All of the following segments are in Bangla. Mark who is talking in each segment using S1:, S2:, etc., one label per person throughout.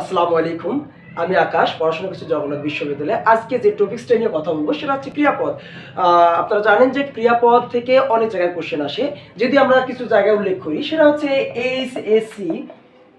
S1: আসসালামু আলাইকুম। আমি আকাশ, পড়াশোনা করছি জগন্নাথ বিশ্ববিদ্যালয়ে। আজকে যে টপিক্সটা নিয়ে কথা বলব সেটা হচ্ছে ক্রিয়াপদ। আপনারা জানেন যে ক্রিয়াপদ থেকে অনেক জায়গায় কোশ্চেন আসে। যদি আমরা কিছু জায়গায় উল্লেখ করি, সেটা হচ্ছে এইচ এসসি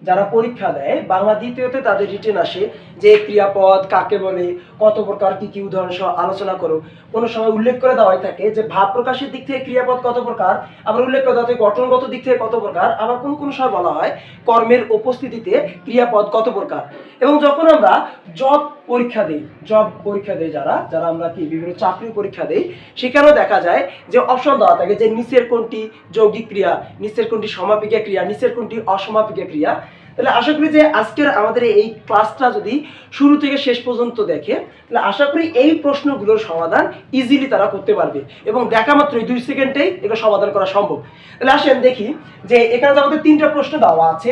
S1: যারা পরীক্ষা দেয়, বাংলা দ্বিতীয়তে তাদের রিটেন আসে যে ক্রিয়াপদ কাকে বলে, কত প্রকার কি কি উদাহরণ সহ আলোচনা করো কোনো সময় উল্লেখ করে দেওয়া হয়ে থাকে যে ভাব প্রকাশের দিক থেকে ক্রিয়াপদ কত প্রকার, আবার উল্লেখ করে দেওয়া গঠনগত দিক থেকে কত প্রকার, আবার কোন কোন সময় বলা হয় কর্মের উপস্থিতিতে ক্রিয়াপদ কত প্রকার। এবং যখন আমরা জব পরীক্ষা দিই জব পরীক্ষা দিই যারা যারা আমরা কি বিভিন্ন চাকরি পরীক্ষা দিই, সেখানেও দেখা যায় যে অপশন দেওয়া থাকে যে নিচের কোনটি যৌগিক ক্রিয়া, নিচের কোনটি সমাপিকা ক্রিয়া, নিচের কোনটি অসমাপিকা ক্রিয়া। তাহলে আশা করি যে আজকের আমাদের এই ক্লাসটা যদি শুরু থেকে শেষ পর্যন্ত দেখে, তাহলে আশা করি এই প্রশ্নগুলোর সমাধান ইজিলি তারা করতে পারবে এবং দেখা মাত্রই দুই সেকেন্ডেই এগুলো সমাধান করা সম্ভব। তাহলে আসেন দেখি যে এখানে আমাদের তিনটা প্রশ্ন দেওয়া আছে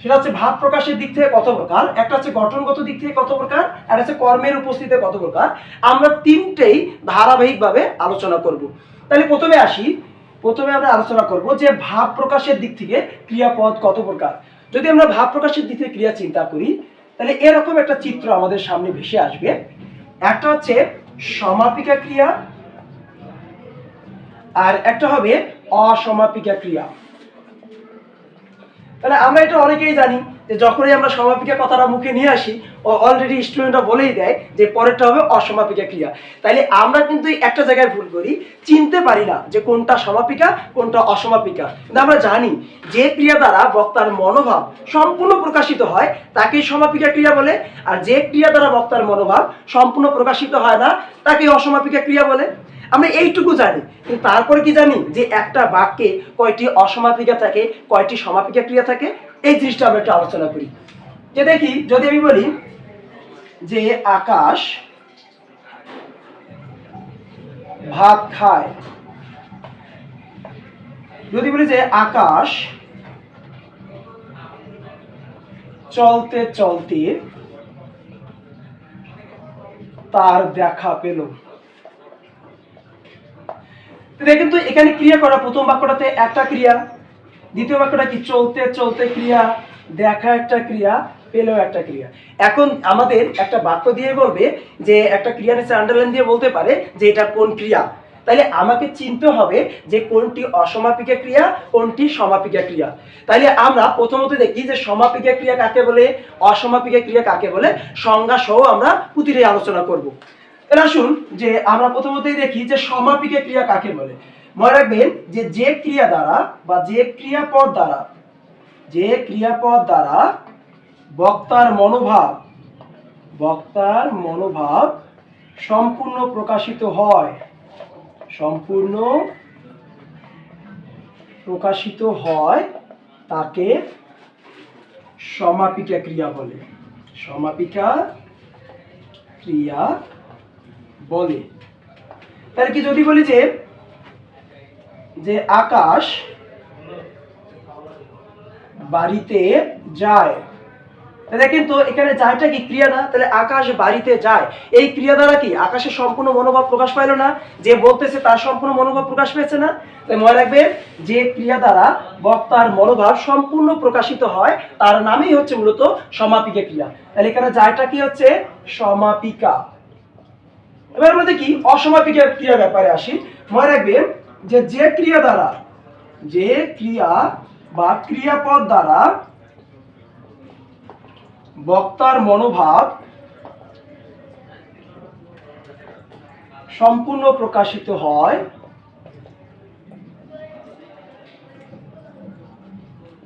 S1: সেটা হচ্ছে ভাব প্রকাশের দিক থেকে কত প্রকার, একটা হচ্ছে গঠনগত দিক থেকে কত প্রকার, আর হচ্ছে কর্মের উপস্থিতিতে কত প্রকার, আমরা তিনটেই ধারাবাহিকভাবে আলোচনা করব। তাহলে প্রথমে আসি, প্রথমে আমরা আলোচনা করব যে ভাব প্রকাশের দিক থেকে ক্রিয়াপদ কত প্রকার। যদি আমরা ভাব প্রকাশের দিক থেকে ক্রিয়া চিন্তা করি, তাহলে এরকম একটা চিত্র আমাদের সামনে ভেসে আসবে। একটা হচ্ছে সমাপিকা ক্রিয়া, আর একটা হবে অসমাপিকা ক্রিয়া। তাহলে আমরা এটা অনেকেই জানি যে যখনই আমরা সমাপিকা কথাটা মুখে নিয়ে আসি অলরেডি স্টুডেন্টরা বলেই দেয় যে পরেরটা হবে অসমাপিকা ক্রিয়া। তাইলে আমরা কিন্তু একটা জায়গায় ভুল করি, চিনতে পারি না যে কোনটা সমাপিকা, কোনটা অসমাপিকা। কিন্তু আমরা জানি যে ক্রিয়া দ্বারা বক্তার মনোভাব সম্পূর্ণ প্রকাশিত হয়, তাকেই সমাপিকা ক্রিয়া বলে। আর যে ক্রিয়া দ্বারা বক্তার মনোভাব সম্পূর্ণ প্রকাশিত হয় না, তাকেই অসমাপিকা ক্রিয়া বলে। আমরা এইটুকু জানি। কিন্তু তারপরে কি জানি? যে একটা বাক্যে কয়টি অসমাপিকা থাকে, কয়টি সমাপিকা ক্রিয়া থাকে, এই জিনিসটা আমরা একটু আলোচনা করি। যে দেখি, যদি আমি বলি যে আকাশ ভাত খায়, যদি বলি যে আকাশ চলতে চলতে তার দেখা পেল। দেখেন তো এখানে ক্রিয়া করা প্রথম বাক্যটাতে একটা ক্রিয়া, দ্বিতীয় বাক্যটা কি? চলতে চলতে ক্রিয়া, দেখা একটা ক্রিয়া, পেলেও একটা ক্রিয়া। এখন আমাদের একটা বাক্য দিয়ে বলবে যে, একটা ক্রিয়া নিচে আন্ডারলাইন দিয়ে বলতে পারে যে, এটা কোন ক্রিয়া? তাইলে আমাকে চিনতে হবে যে, কোনটি অসমাপিকা ক্রিয়া, কোনটি সমাপিকা ক্রিয়া। তাইলে আমরা প্রথমত দেখি যে, সমাপিকা ক্রিয়া কাকে বলে? অসমাপিকা ক্রিয়া কাকে বলে? সংজ্ঞা সহ আমরা প্রতিটি আলোচনা করব। তাহলে আসুন যে আমরা প্রথমতই দেখি যে সমাপিকা ক্রিয়া কাকে বলে? মনে রাখবেন যে যে ক্রিয়া দ্বারা বা যে ক্রিয়াপদ দ্বারা, যে ক্রিয়াপদ দ্বারা বক্তার মনোভাব বক্তার মনোভাব সম্পূর্ণ প্রকাশিত হয়। সম্পূর্ণ প্রকাশিত হয় তাকে সমাপিকা ক্রিয়া বলে। সমাপিকা ক্রিয়া বলে। তাহলে কি যদি বলি যে যে আকাশ বাড়িতে যায়। দেখেন তো, এখানে যায়টা কি ক্রিয়া না? তাহলে আকাশ বাড়িতে যায়। এই ক্রিয়া দ্বারা কি আকাশের সম্পূর্ণ মনোভাব প্রকাশ পাইল না? যে বলতেছে তার সম্পূর্ণ মনোভাব প্রকাশ পেয়েছে না? তাই মনে রাখবেন, যে ক্রিয়া দ্বারা বক্তার মনোভাব সম্পূর্ণ প্রকাশিত হয়, তার নামই হচ্ছে মূলত সমাপিকা ক্রিয়া। তাহলে এখানে যায়টা কি হচ্ছে? সমাপিকা। এবার আমরা দেখি অসমাপিকা ক্রিয়া ব্যাপারে আসি। মনে রাখবেন যে যে ক্রিয়া দ্বারা, যে ক্রিয়া বা ক্রিয়াপদ দ্বারা বক্তার মনোভাব সম্পূর্ণ প্রকাশিত হয়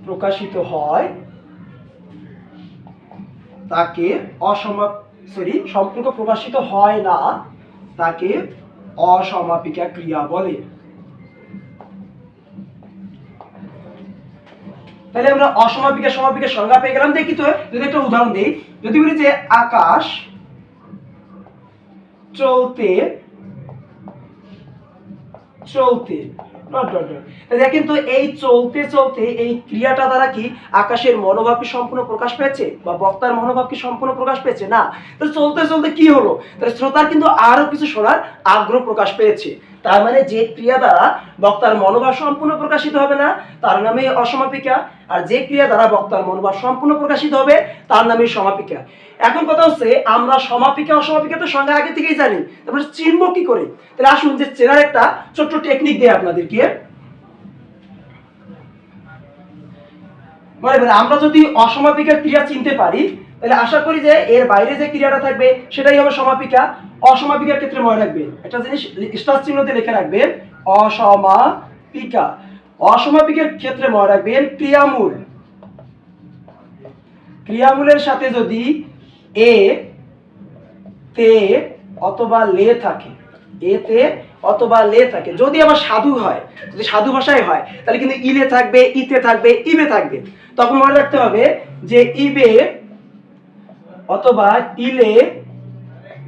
S1: প্রকাশিত হয় তাকে অসমাপ সরি সম্পূর্ণ প্রকাশিত হয় না। তাকে অসমাপিকা ক্রিয়া বলে। তাহলে আমরা অসমাপিকা, সমাপিকা সংজ্ঞা পেয়ে গেলাম। দেখি তো, যদি একটা উদাহরণ দিই, যদি বলি যে আকাশ চলতে চলতে দেখেন তো এই চলতে চলতে এই ক্রিয়াটা দ্বারা কি আকাশের মনোভাব কি সম্পূর্ণ প্রকাশ পেয়েছে? বা বক্তার মনোভাব কি সম্পূর্ণ প্রকাশ পেয়েছে? না। তাহলে চলতে চলতে কি হলো? তাহলে শ্রোতার কিন্তু আরও কিছু শোনার আগ্রহ প্রকাশ পেয়েছে। তার মানে যে ক্রিয়া দ্বারা বক্তার মনোভাব সম্পূর্ণ প্রকাশিত হবে না, তার নামে অসমাপিকা আর যে ক্রিয়া দ্বারা বক্তার মনোভাব সম্পূর্ণ প্রকাশিত হবে, তার নামই সমাপিকা। এখন কথা হচ্ছে, আমরা সমাপিকা, অসমাপিকা তো সঙ্গে আগে থেকেই জানি। তারপরে চিনব কি করে? তাহলে আসুন যে চেনার একটা ছোট্ট টেকনিক দেয় আপনাদেরকে। মনে করেন, আমরা যদি অসমাপিকার ক্রিয়া চিনতে পারি, তাহলে আশা করি যে এর বাইরে যে ক্রিয়াটা থাকবে, সেটাই হবে সমাপিকা। অসমাপিকার ক্ষেত্রে মনে রাখবেন। একটা জিনিস, স্টার চিহ্ন দিয়ে লিখে রাখবেন, অসমাপিকা। অসমাপিকের ক্ষেত্রে মনে রাখবেন ক্রিয়ামূল। ক্রিয়ামূলের সাথে যদি এ তে অথবা লে থাকে এতে অথবা লে থাকে, যদি আবার সাধু হয়, যদি সাধু ভাষায় হয়, তাহলে কিন্তু ইলে থাকবে, ইতে থাকবে, ইবে থাকবে। তখন মনে রাখতে হবে যে ইবে অথবা ইলে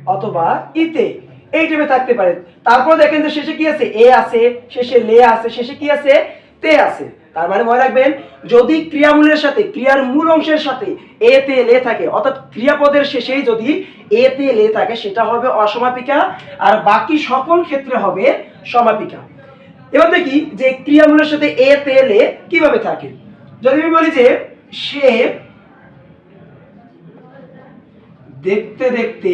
S1: অথবা ইতে, এই টাইপে থাকতে পারে। তারপর দেখেন যে শেষে কি আছে? এ আছে, শেষে লে আছে, শেষে কি আছে? তে আছে। তার মানে মনে রাখবেন, যদি ক্রিয়ামূলের সাথে, ক্রিয়ার মূল অংশের সাথে এ, তে, লে থাকে, অর্থাৎ ক্রিয়াপদের শেষেই যদি এ, তে, লে থাকে, সেটা হবে অসমাপিকা, আর বাকি সকল ক্ষেত্রে হবে সমাপিকা। এবার দেখি যে ক্রিয়ামূলের সাথে এ, তে, লে কীভাবে থাকে। যদি আমি বলি যে, সে দেখতে দেখতে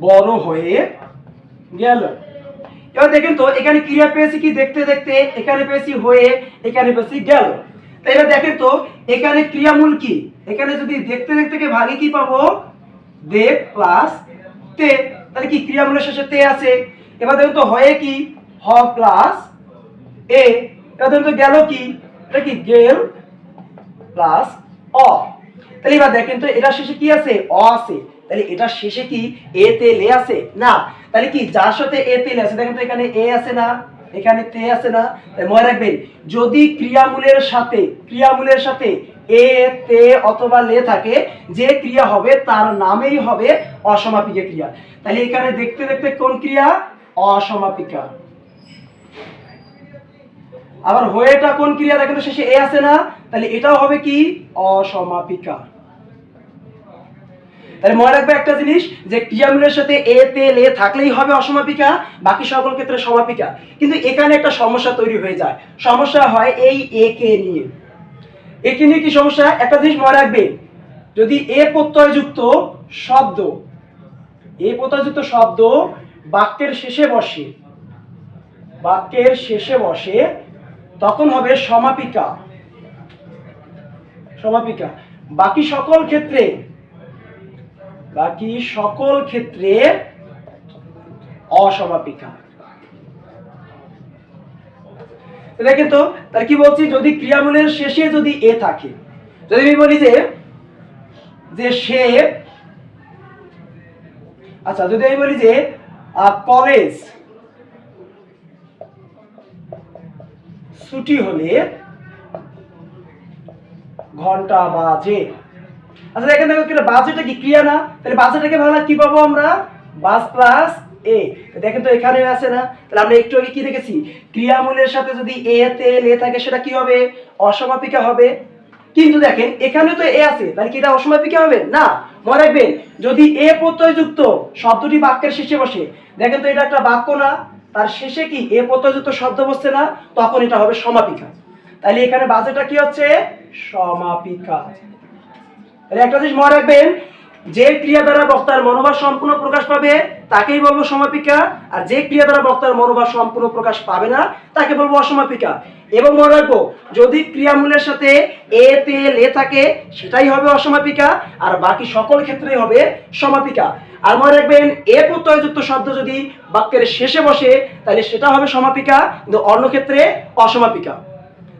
S1: বড় হয়ে গেল। এবার দেখেন তো, এখানে ক্রিয়া পেয়েছি কি দেখতে দেখতে, এখানে পেয়েছি হয়ে, এখানে পেয়েছি গেল। এবার দেখেন তো, এখানে ক্রিয়ামূল কি? এখানে যদি দেখতে দেখতে কে ভাগে কি পাবো? দেখ প্লাস তে। তাহলে কি ক্রিয়ামূলের শেষে তে আছে? এবার দেখুন তো হয়ে কি? হ প্লাস এবার দেখুন তো গেল কি? এটা কি গেল প্লাস অ। তাহলে এবার দেখেন তো এটা শেষে কি আছে? অ আছে। তাহলে এটা শেষে কি এ, তে, লে আছে? না। তাহলে কি, যার সাথে এ, তে, লে আছে, দেখেন তো এখানে এ আছে না, এখানে তে আছে না মনে রাখবেন, যদি ক্রিয়ামূলের সাথে ক্রিয়ামূলের সাথে এ, তে অথবা লে থাকে, যে ক্রিয়া হবে তার নামেই হবে অসমাপিকা ক্রিয়া। তাহলে এখানে দেখতে দেখতে কোন ক্রিয়া? অসমাপিকা। আবার হয়েটা কোন ক্রিয়া? দেখেন শেষে এ আছে না, তাহলে এটাও হবে কি? অসমাপিকা। তাহলে মনে রাখবে একটা জিনিস, যে ক্রিয়ামূলের সাথে এ, তে, লে থাকলেই হবে অসমাপিকা, বাকি সকল ক্ষেত্রে সমাপিকা। কিন্তু এখানে একটা সমস্যা তৈরি হয়ে যায়। সমস্যা হয় এই এ, কে নিয়ে। একে নিয়ে কি সমস্যা? একটা জিনিস মনে রাখবে, যদি এ প্রত্যয়যুক্ত শব্দ, এ প্রত্যয়যুক্ত শব্দ বাক্যের শেষে বসে, বাক্যের শেষে বসে, তখন হবে সমাপিকা। সমাপিকা। বাকি সকল ক্ষেত্রে বাকি সকল ক্ষেত্রে অসমাপিকা। দেখেন তো তার কি বলছি, যদি ক্রিয়ামূলের শেষে যদি এ থাকে, যদি আমি বলি যে যে সে আচ্ছা যদি আমি বলি যে কলেজ ছুটি হলে ঘণ্টা বাজে। আচ্ছা দেখেন দেখো কি বাজেটা কি ক্রিয়া না? তাহলে বাজেটাকে ভালো কি পাবো আমরা? বাস প্লাস এ। দেখেন তো এখানে আছে না? তাহলে আমরা একটু আগে কি দেখেছি? ক্রিয়ামূলের সাথে যদি এ, তে, লে থাকে, সেটা কি হবে? অসমাপিকা হবে। কিন্তু দেখেন এখানে তো এ আছে। তাহলে কি এটা অসমাপিকা হবে? না। মনে রাখবেন, যদি এ প্রত্যয়যুক্ত শব্দটি বাক্যের শেষে বসে, দেখেন তো এটা একটা বাক্য না। তার শেষে কি এ প্রত্যয়যুক্ত শব্দ বসছে না? তখন এটা হবে সমাপিকা। তাহলে এখানে বাজেটা কি হচ্ছে? সমাপিকা। তাহলে একটা জিনিস মনে রাখবেন, যে ক্রিয়া দ্বারা বক্তার মনোভাব সম্পূর্ণ প্রকাশ পাবে, তাকেই বলব সমাপিকা, আর যে ক্রিয়া দ্বারা বক্তার মনোভাব সম্পূর্ণ প্রকাশ পাবে না, তাকে বলব অসমাপিকা। এবং মনে রাখব, যদি ক্রিয়ামূলের সাথে এ, তে, লে থাকে, সেটাই হবে অসমাপিকা, আর বাকি সকল ক্ষেত্রেই হবে সমাপিকা। আর মনে রাখবেন, এ প্রত্যয়যুক্ত শব্দ যদি বাক্যের শেষে বসে, তাহলে সেটা হবে সমাপিকা, কিন্তু অন্য ক্ষেত্রে অসমাপিকা।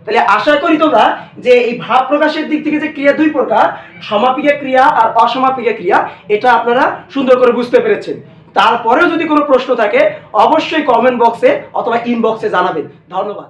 S1: তাহলে আশা করি তোমরা যে এই ভাব প্রকাশের দিক থেকে যে ক্রিয়া দুই প্রকার, সমাপিকা ক্রিয়া আর অসমাপিকা ক্রিয়া, এটা আপনারা সুন্দর করে বুঝতে পেরেছেন। তারপরেও যদি কোনো প্রশ্ন থাকে, অবশ্যই কমেন্ট বক্সে অথবা ইনবক্সে জানাবেন। ধন্যবাদ।